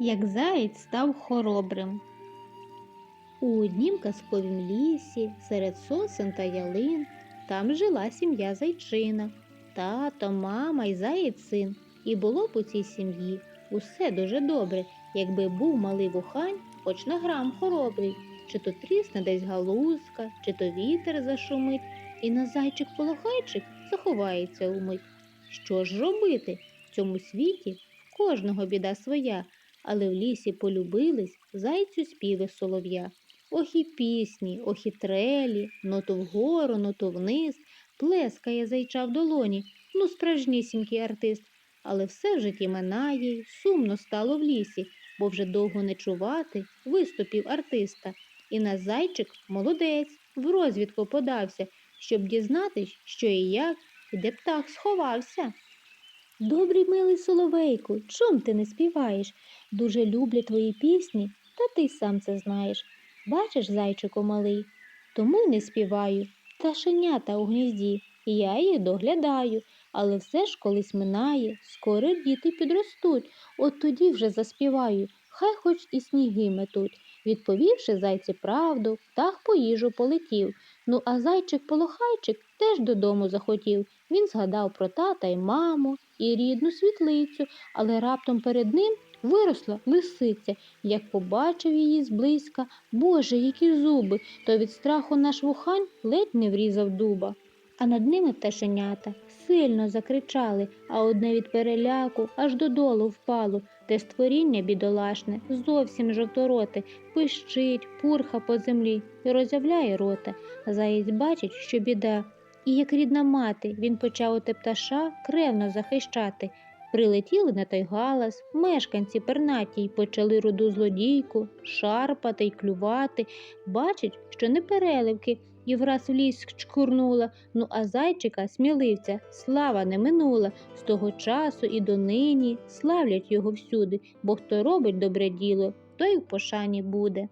як заєць став хоробрим. У однім казковім лісі, серед сосен та ялин, там жила сім'я зайчина, тато, мама й заєць син. І було б у цій сім'ї усе дуже добре, якби був малий вухань, хоч на грам хоробрий, чи то трісне десь галузка, чи то вітер зашумить, і на зайчик полохайчик заховається умить. Що ж робити? В цьому світі в кожного біда своя, але в лісі полюбились зайцю співи солов'я. Ох і пісні, ох і трелі, ноту вгору, ноту вниз, плескає зайча в долоні, ну справжнісінький артист. Але все в житті минає, сумно стало в лісі, бо вже довго не чувати виступів артиста. І на зайчик молодець в розвідку подався, щоб дізнатись, що і як, і де птах сховався. Добрий милий соловейку, чом ти не співаєш? Дуже люблю твої пісні, та ти сам це знаєш. Бачиш, зайчику малий, тому й не співаю. Пташенята у гнізді, і я їх доглядаю, але все ж колись минає, скоро діти підростуть, от тоді вже заспіваю, хай хоч і сніги метуть. Відповівши зайці правду, птах по їжу полетів. Ну, а зайчик-полохайчик теж додому захотів. Він згадав про тата й маму, і рідну світлицю, але раптом перед ним виросла лисиця. Як побачив її зблизька, Боже, які зуби, то від страху наш вухань ледь не врізав дуба. А над ними пташенята сильно закричали, а одне від переляку аж додолу впало, те створіння бідолашне, зовсім жовтороте, пищить, пурха по землі і роззявляє рота. Заєць бачить, що біда, і як рідна мати, він почав оте пташа кревно захищати. Прилетіли на той галас, мешканці пернаті й почали руду злодійку, шарпати й клювати. Бачить, що не переливки, і враз в ліс чкурнула. Ну а зайчика, сміливця, слава не минула. З того часу і донині славлять його всюди, бо хто робить добре діло, той в пошані буде.